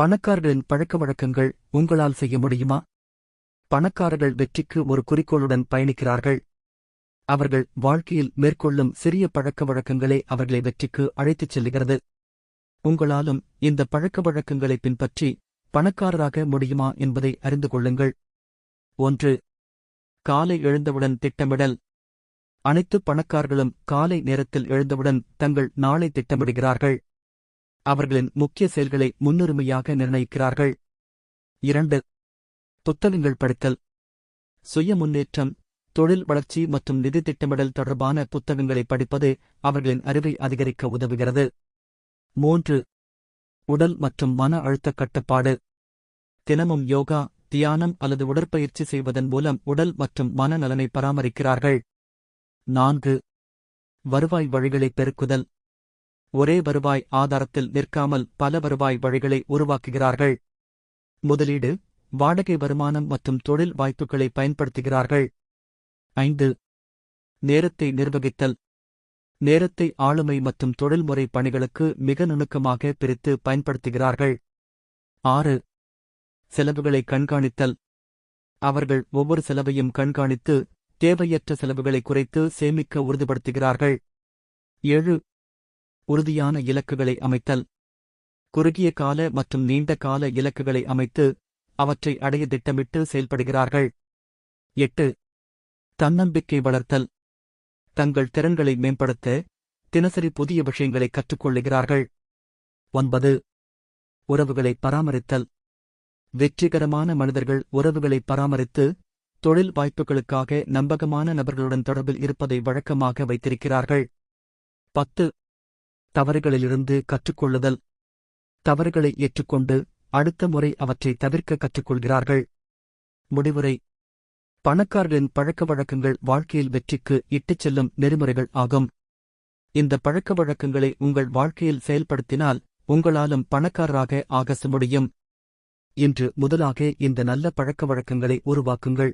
பணக்காரர்களின் பழக்க வழக்கங்கள் உங்களால் செய்ய முடியுமா? பணக்காரர்கள் வெற்றிக்கு ஒரு குறிக்கோளுடன் பயணிக்கிறார்கள். அவர்கள் வாழ்க்கையில் மேற்கொள்ளும் சிறிய பழக்க வழக்கங்களே அவர்களை வெற்றிக்கு அழைத்துச் செல்கிறது. உங்களாலும் இந்த பழக்க வழக்கங்களை பின்பற்றி பணக்காரராக முடியுமா என்பதை அறிந்து கொள்ளுங்கள். ஒன்று காலை எழுந்தவுடன் திட்டமிடல். அனைத்து பணக்காரர்களும் காலை நேரத்தில் எழுந்தவுடன் தங்கள் நாளை திட்டமிடுகிறார்கள். அவர்களின் முக்கிய செயல்களை முன்னுரிமையாக நிர்ணயிக்கிறார்கள். இரண்டு புத்தகங்கள் படித்தல். சுய முன்னேற்றம் தொழில் வளர்ச்சி மற்றும் நிதி திட்டமிடல் தொடர்பான புத்தகங்களை படிப்பது அவர்களின் அறிவை அதிகரிக்க உதவுகிறது. மூன்று உடல் மற்றும் மன அழுத்த கட்டுப்பாடு. தினமும் யோகா தியானம் அல்லது உடற்பயிற்சி செய்வதன் மூலம் உடல் மற்றும் மனநலனை பராமரிக்கிறார்கள். நான்கு வருவாய் வழிகளை பெருக்குதல். ஒரே வருவாய் ஆதாரத்தில் நிற்காமல் பல வருவாய் வழிகளை உருவாக்குகிறார்கள். முதலீடு வாடகை வருமானம் மற்றும் தொழில் வாய்ப்புகளை பயன்படுத்துகிறார்கள். ஐந்து நேரத்தை நிர்வகித்தல். நேரத்தை ஆளுமை மற்றும் தொழில்முறை பணிகளுக்கு மிக நுணுக்கமாக பிரித்து பயன்படுத்துகிறார்கள். ஆறு செலவுகளை கண்காணித்தல். அவர்கள் ஒவ்வொரு செலவையும் கண்காணித்து தேவையற்ற செலவுகளை குறைத்து சேமிக்க உறுதிப்படுத்துகிறார்கள். ஏழு உறுதியான இலக்குகளை அமைத்தல். குறுகிய கால மற்றும் நீண்ட கால இலக்குகளை அமைத்து அவற்றை அடைய திட்டமிட்டு செயல்படுகிறார்கள். எட்டு. தன்னம்பிக்கை வளர்த்தல். தங்கள் திறன்களை மேம்படுத்த தினசரி புதிய விஷயங்களை கற்றுக்கொள்ளுகிறார்கள். ஒன்பது. உறவுகளை பராமரித்தல். வெற்றிகரமான மனிதர்கள் உறவுகளை பராமரித்து தொழில் வாய்ப்புகளுக்காக நம்பகமான நபர்களுடன் தொடர்பில் இருப்பதை வழக்கமாக வைத்திருக்கிறார்கள். பத்து. தவறுகளிலிருந்து கற்றுக்கொள்ளுதல். தவறுகளை ஏற்றுக்கொண்டு அடுத்த முறை அவற்றை தவிர்க்க கற்றுக்கொள்கிறார்கள். முடிவுரை. பணக்காரர்களின் பழக்க வழக்கங்கள் வாழ்க்கையில் வெற்றிக்கு இட்டுச் செல்லும் நெறிமுறைகள் ஆகும். இந்த பழக்க வழக்கங்களை உங்கள் வாழ்க்கையில் செயல்படுத்தினால் உங்களாலும் பணக்காரராக ஆகச முடியும். இன்று முதலாக இந்த நல்ல பழக்க வழக்கங்களை உருவாக்குங்கள்.